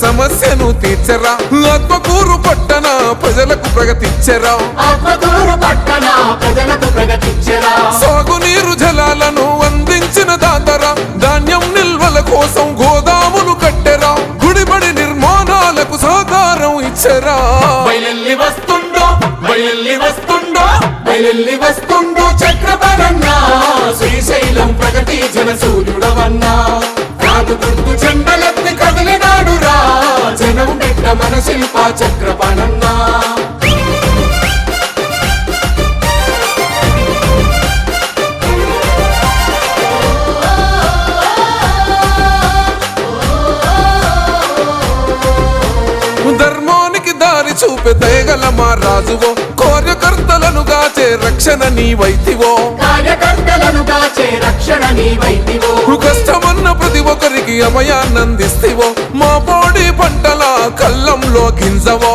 సమస్యను తీర్చరా. ఆత్మకూరు పట్టణ ప్రజలకు ప్రగతిచ్చరా ఆత్మకూరు పట్టణ ప్రజలకు ప్రగతించరా. సాగునీరు జలాలను అందించిన దాతరా. ధాన్యం నిల్వల కోసం గోదాములు కట్టెరా. గుడిబడి నిర్మాణాలకు సహకారం ఇచ్చరా. బయలెల్లి వస్తుండో బయలెల్లి వస్తుండో బయలెల్లి వస్తుండో చక్రపరన్నా. శ్రీశైలం ప్రగతి జనసూర్యుడవన్నా కాదు మన శిల్ప ధర్మానికి దారి చూపే దయగల మా రాజువో కార్యకర్తలను గాచే రక్షణ నీవైతివో కార్యకర్తలను కాచే రక్షణ నీవైతివో కష్టమన్న ప్రతి ఒక్కరికి అభయాన్నందిస్తేవో. మా పోడి పంటల కళ్ళంలో గింజవో